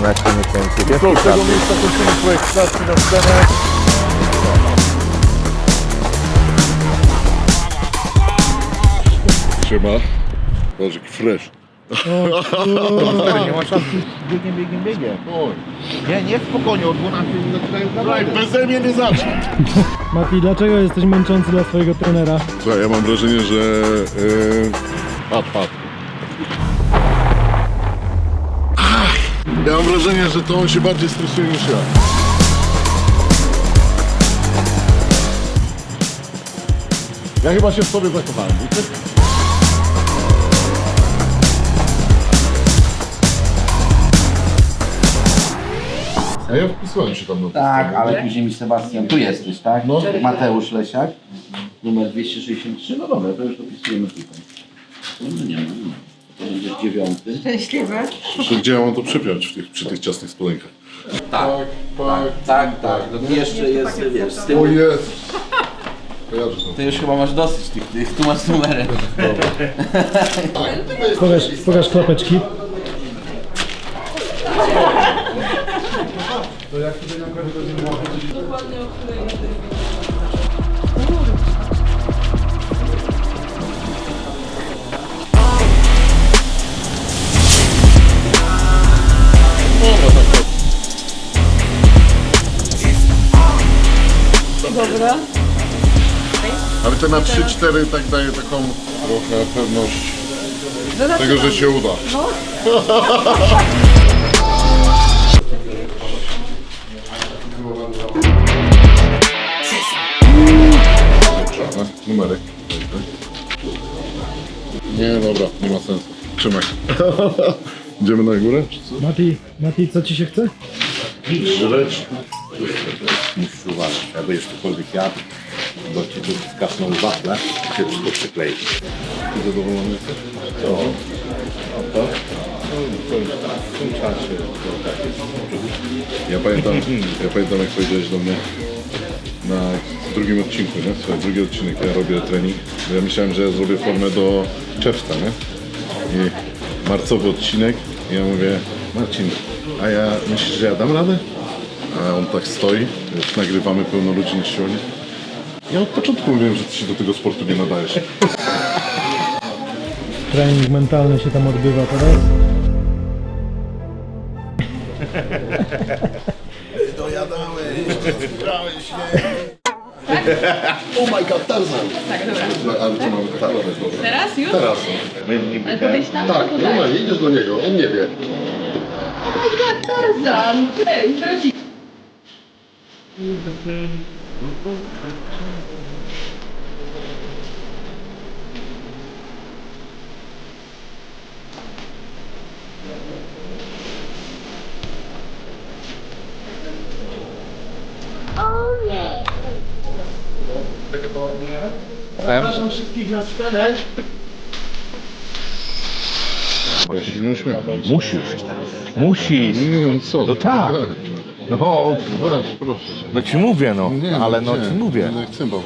11 miesięcy. Co, z tego miejsca kończymy swoje klatki na scenę. Siema. Patrz, jaki fresh. nie ma szans. Biegiem, biegiem, biegiem. Nie, nie, spokojnie, od 12 zaczynają Słuchaj, beze mnie nie zacznę. Mati, dlaczego jesteś męczący dla swojego trenera? Słuchaj, ja mam wrażenie, że... Yy... Patrz, patrz. Ja mam wrażenie, że to on się bardziej stresuje niż ja. Ja chyba się w sobie zakochałem. wiecie? A ja wpisałem się tam na Tak, ale później mi Sebastian, tu jesteś, tak? No. Mateusz Lesiak, numer 263, no dobra, to już dopisujemy tutaj. No nie ma, nie ma. To będzie dziewiąty. Szczęśliwe. Gdzie ja mam to przypiąć w tych, przy tych ciasnych spodenkach? Tak, tak. tak, tak. No jeszcze jest, wiesz, z O jest! Kojarzę to. Ty już chyba masz dosyć tych, tych tu masz numery. Pokaż, pokaż klapeczki. Dobra. Ale te na 3-4 tak daje taką trochę pewność tego, że się uda. No. Numerek. Nie, dobra, nie ma sensu. Trzymaj. Idziemy na górę? Czy co? Mati, Mati, co ci się chce? Żreć. Musisz uważać, jakby już cokolwiek jadł, bo ci tu skasną wafle, się wszystko przyklei. Ty zadowolony jesteś? Co? A to? No, w tym czasie to tak. Ja pamiętam, ja pamiętam jak powiedziałeś do mnie na drugim odcinku, nie? Słuchaj, drugi odcinek, ja robię trening. bo Ja myślałem, że ja zrobię formę do czerwca, nie? I marcowy odcinek i ja mówię, Marcin, a ja myślisz, że ja dam radę? A on tak stoi, już nagrywamy pełno ludzi na siłowni. Ja od początku mówiłem, że ty się do tego sportu nie nadajesz. Trening mentalny się tam odbywa teraz. Oh my god, Tarzan! Tak, dobra. No, ale co mamy robić? Teraz już? Teraz. Ale podejść tam? Tak, normalnie, idziesz do niego, on nie wie. Oh Tarzan! Się nie uśmiecham. Musisz. Musisz. Nie, no co? No tak. No, Dobra, proszę. no ci mówię no, Nie, ale nie, no ci mówię. Nie chcę bał.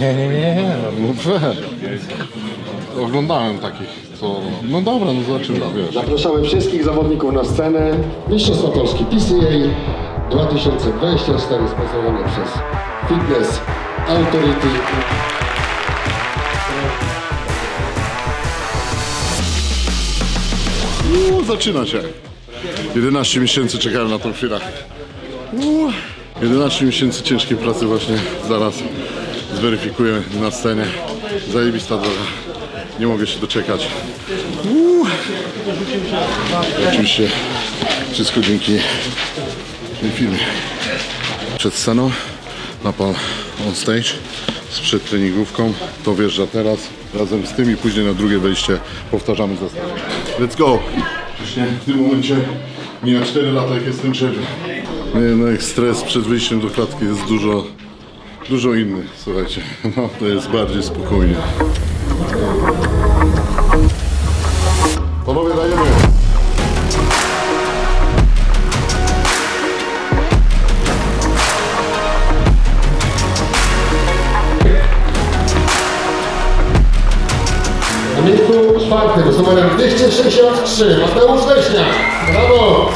Nie, nie, nie. No weź. Oglądałem takich, co... No dobra, no zobaczymy, wiesz. Zapraszamy wszystkich zawodników na scenę. Mistrzostwa Polski PCA 2024 sponsorowane przez Fitness Authority. Uuu, zaczyna się. 11 miesięcy czekałem na tą chwilę. Uuu. 11 miesięcy ciężkiej pracy właśnie zaraz zweryfikuję na scenie. Zajebista droga. Nie mogę się doczekać. Oczywiście wszystko dzięki tej filmie. Przed sceną na pan on stage z przedtreningówką. To wjeżdża teraz razem z tym i później na drugie wejście powtarzamy zestaw. Let's go! Właśnie w tym momencie mija 4 lata jak jestem trzeźwy. No jednak stres przed wyjściem do klatki jest dużo, dużo inny, słuchajcie. No, to jest bardziej spokojnie. Panowie, dajemy! Na miejscu czwartym z numerem 263 Mateusz Leśniak. Brawo!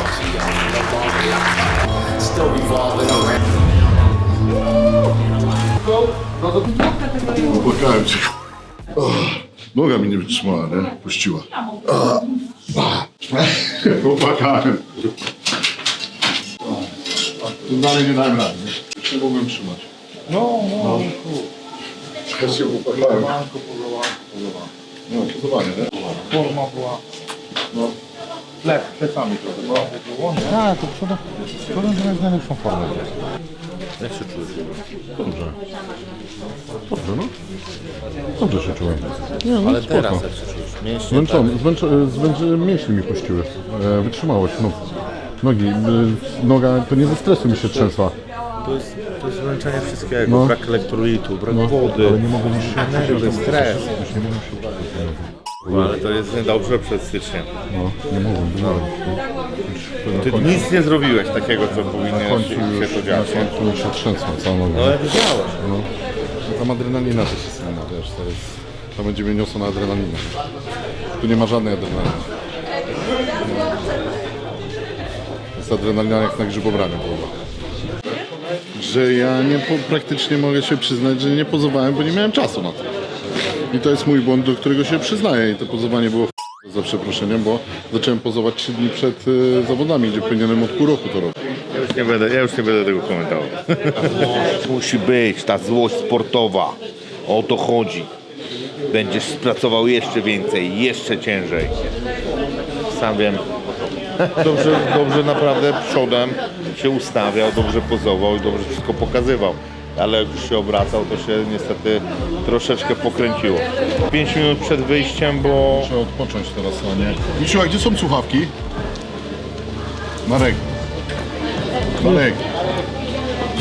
Popłakałem cię. O, noga mi nie wytrzymała, nie? Puściła. A, a. Popłakałem. Tu dalej nie dałem rady. nie? Nie mogłem trzymać. No, no. Ja się popłakałem. No, pozowanie, nie? Forma była. No. Plec, plecami trochę. No. Tak, to przodem, przodem to najlepszą formę. Jak się czujesz? Dobrze. Dobrze, no. Dobrze się czułem. Nie, no Ale spoko. jak się czujesz? Mięśnie, Zmęczony, zmęczony, zmęczony mięśnie mi puściły. E, wytrzymałość, no. Nogi, y, noga, to nie ze stresu mi się trzęsła. To jest, to jest zmęczenie wszystkiego. No. Brak elektrolitu, brak No, wody, ale nie się nerwy, stres. Już nie mogę się Ale to jest niedobrze przed styczniem. No, nie mogłem, no. Ty nic nie zrobiłeś takiego, co Na powinno końcu się, już, się to na dziać. nie? końcu już się trzęsła cała noga. No ja wiedziałem. No. Tam adrenalina też jest inna, wiesz, to jest... To będzie mnie niosło na adrenalinę. Tu nie ma żadnej adrenaliny. Jest adrenalina jak na grzybobraniu połowa. Że ja nie po, praktycznie mogę się przyznać, że nie pozowałem, bo nie miałem czasu na to. I to jest mój błąd, do którego się przyznaję. I to pozowanie było f- za przeproszeniem, bo zacząłem pozować 3 dni przed y, zawodami, gdzie powinienem od pół roku to robić. Ja już nie będę, ja już nie będę tego komentował. Musi być ta złość sportowa. O to chodzi. Będziesz pracował jeszcze więcej, jeszcze ciężej. Sam wiem. Dobrze, dobrze naprawdę przodem się ustawiał, dobrze pozował i dobrze wszystko pokazywał. Ale jak już się obracał, to się niestety troszeczkę pokręciło. 5 minut przed wyjściem, bo Muszę odpocząć teraz, a nie. Misiu, a gdzie są słuchawki? Marek. Marek.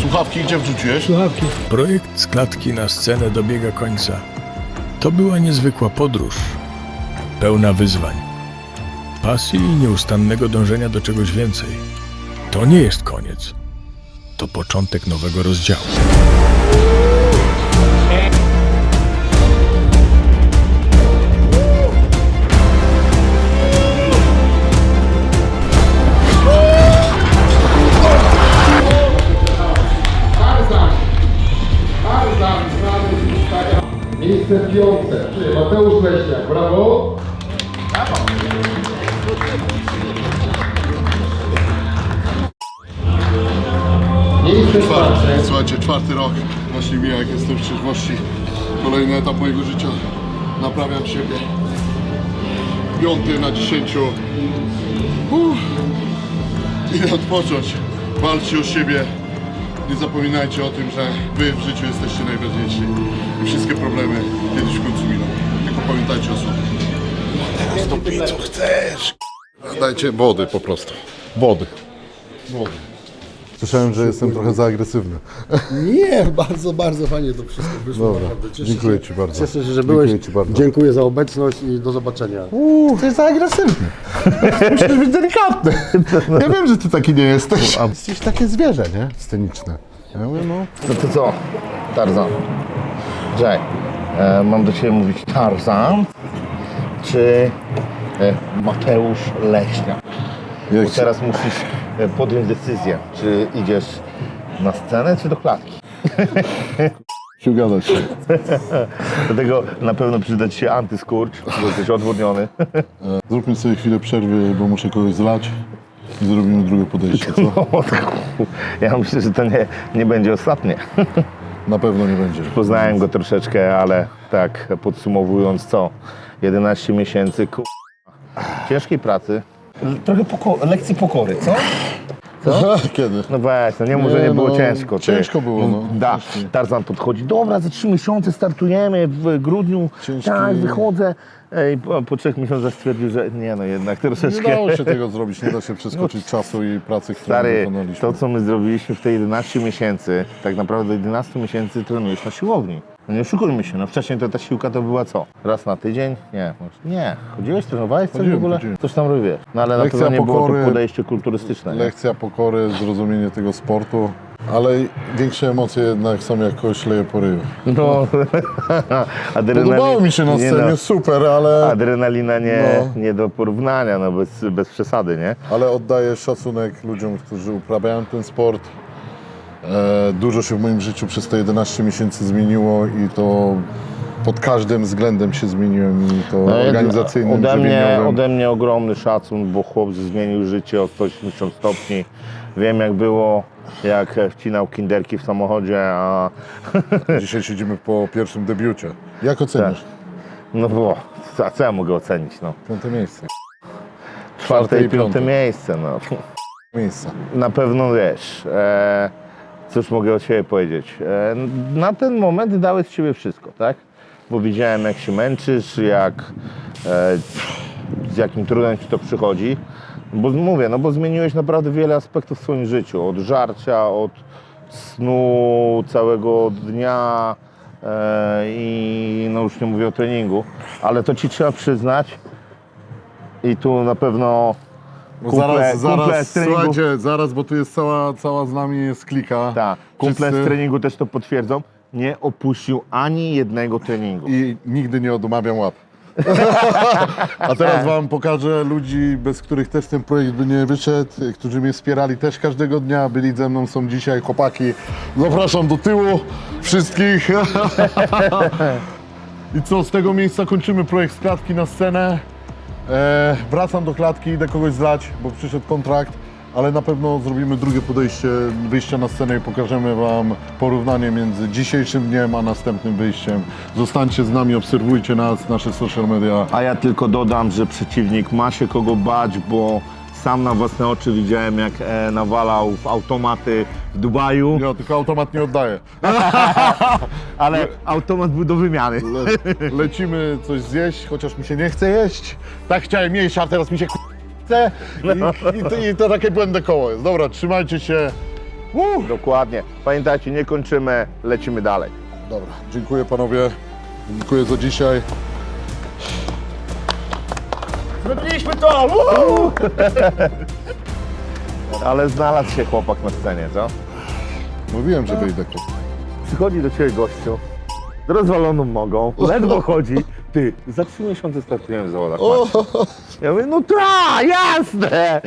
Słuchawki gdzie wrzuciłeś? Słuchawki. Projekt z klatki na scenę dobiega końca. To była niezwykła podróż, pełna wyzwań, pasji i nieustannego dążenia do czegoś więcej. To nie jest koniec. To początek nowego rozdziału. Miejsce piąte. Mateusz Leśniak, brawo. Czwarte. Słuchajcie, czwarty rok właśnie mija, jak jestem w trzeźwości. Kolejny etap mojego życia. Naprawiam siebie. Piąty na dziesięciu. Uff. Idę odpocząć. Walczcie o siebie. Nie zapominajcie o tym, że wy w życiu jesteście najważniejsi. I wszystkie problemy kiedyś w końcu miną. Tylko pamiętajcie o sobie. Teraz to pij co chcesz. Dajcie wody po prostu. Wody. Wody. Słyszałem, że jestem trochę za agresywny. Nie, bardzo, bardzo fajnie to wszystko wyszło. Dobra, naprawdę. Cieszę dziękuję się- Ci bardzo. Cieszę się, że byłeś. Dziękuję Ci bardzo. Dziękuję za obecność i do zobaczenia. Uuu, jesteś za agresywny. Musisz być delikatny. Ja wiem, że Ty taki nie jesteś. A jesteś takie zwierzę, nie? Sceniczne. Ja mówię, no. No to co? Tarzan. Jack, e, mam do Ciebie mówić Tarzan czy e, Mateusz Leśniak? Jak Bo teraz musisz podjąć decyzję, czy idziesz na scenę, czy do klatki. się ugadać się. Dlatego na pewno przyda Ci się antyskurcz, bo jesteś odwodniony. Zróbmy sobie chwilę przerwy, bo muszę kogoś zlać. I zrobimy drugie podejście, co? Ja myślę, że to nie, nie będzie ostatnie. Na pewno nie będzie. Poznałem go troszeczkę, ale tak podsumowując co? 11 miesięcy ku... ciężkiej pracy. Trochę poko- lekcji pokory, co? Kiedy? No weź, no nie może Nie, nie było no, ciężko. ty. ciężko było, no. Da, Tarzan podchodzi, dobra, za trzy miesiące startujemy w grudniu, Ciężki- tak, wychodzę. Ej, po, po trzech miesiącach stwierdził, że nie no jednak Nie troszeczkę. dało się tego zrobić, nie da się przeskoczyć czasu i pracy, którą Stary, wykonaliśmy. to co my zrobiliśmy w te 11 miesięcy, tak naprawdę 11 miesięcy trenujesz na siłowni. No nie oszukujmy się, no wcześniej to ta siłka to była co? Raz na tydzień? Nie, może- nie. Chodziłeś, trenowałeś coś w Chodziłem, ogóle? chodziłem. Coś tam robiłeś. No ale na Lekcja pewno nie było pokory, to podejście kulturystyczne. Nie? Lekcja pokory, zrozumienie tego sportu. Ale większe emocje jednak są jak kogoś leje po ryju. No, Podobało mi się na nie scenie, no, super, ale, Adrenalina nie, No. nie do porównania, no bez, bez przesady, nie? ale oddaję szacunek ludziom, którzy uprawiają ten sport. E, dużo się w moim życiu przez te 11 miesięcy zmieniło i to pod każdym względem się zmieniłem i to organizacyjnym, No, ode mnie, ode mnie ogromny szacun, bo chłop zmienił życie o 180 stopni. Wiem jak było, jak wcinał kinderki w samochodzie, a Dzisiaj siedzimy po pierwszym debiucie. Jak oceniasz? no bo, a co ja mogę ocenić, no? Piąte miejsce. Czwarte i piąte piąte. miejsce, no. Miejsce. Na pewno wiesz, e, cóż mogę o siebie powiedzieć. E, na ten moment dałeś z siebie wszystko, tak? Bo widziałem jak się męczysz, jak, e, z jakim trudem ci to przychodzi. Bo mówię, no bo zmieniłeś naprawdę wiele aspektów w swoim życiu. Od żarcia, od snu całego dnia e, i no już nie mówię o treningu, ale to ci trzeba przyznać i tu na pewno No Kumple- zaraz, kumple zaraz, słuchajcie, zaraz, bo tu jest cała, cała z nami jest klika. Tak, kumple Wszyscy- z treningu też to potwierdzą. Nie opuścił ani jednego treningu. I nigdy nie odmawiam łap. A teraz wam pokażę ludzi, bez których też ten projekt by nie wyszedł, którzy mnie wspierali też każdego dnia, byli ze mną, są dzisiaj chłopaki. Zapraszam do tyłu wszystkich. I co, z tego miejsca kończymy projekt z klatki na scenę. E, wracam do klatki, idę kogoś zlać, bo przyszedł kontrakt, ale na pewno zrobimy drugie podejście, wyjścia na scenę i pokażemy Wam porównanie między dzisiejszym dniem a następnym wyjściem. Zostańcie z nami, obserwujcie nas, nasze social media. A ja tylko dodam, że przeciwnik ma się kogo bać, bo sam na własne oczy widziałem, jak e, nawalał w automaty w Dubaju, Ja tylko automat nie oddaję. ale automat był do wymiany. Le, lecimy coś zjeść, chociaż mi się nie chce jeść. Tak chciałem jeść, a teraz mi się chce. I, i, to, I to takie błędne koło jest. Dobra, trzymajcie się. Dokładnie. Pamiętajcie, nie kończymy, lecimy dalej. Dobra, dziękuję panowie. Dziękuję za dzisiaj. Zrobiliśmy to! Ale znalazł się chłopak na scenie, co? Mówiłem, że wyjdę. Przychodzi do ciebie gościu z rozwaloną nogą, ledwo chodzi. Ty, za trzy miesiące startujemy w zawodach. Ja mówię, no tak, jasne!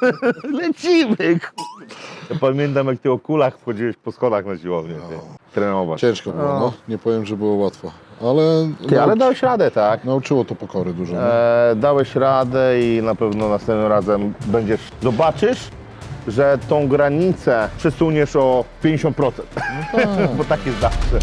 Lecimy! kurde. Ja pamiętam, jak ty o kulach wchodziłeś po schodach na siłownię. Ty. Trenować. Ciężko było, no. Nie powiem, że było łatwo. Ale, Ty, ale dałeś radę, tak? nauczyło to pokory dużo. nie? E, dałeś radę i na pewno następnym razem będziesz, zobaczysz, że tą granicę przesuniesz o 50%. Bo tak jest zawsze.